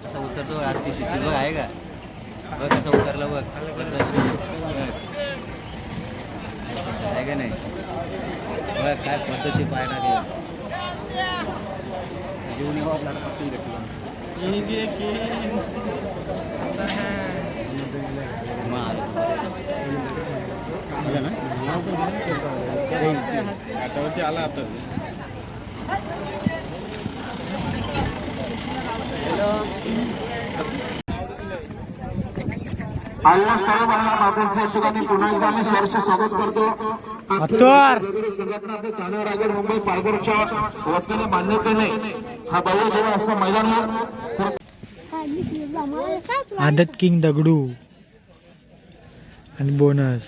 कसा उतरतो आज ती शिस्ती बघ आहे का बघ कसा उतरला बघ. आहे का नाही बघ काय पद्धतशीर पाय टाकला घेऊन यावं आपल्याला पटकन भेटलं मग. आलं ना घाटावरती आला आता. आल्या सर्व मातांचं या ठिकाणी पुन्हा एकदा आम्ही सहर्ष स्वागत करतो. वेगवेगळ्या संघटना आपल्या ठाणे रायगड मुंबई पालघरच्या वतीने मान्यतेने. हा आदत किंग दगडू. आणि बोनस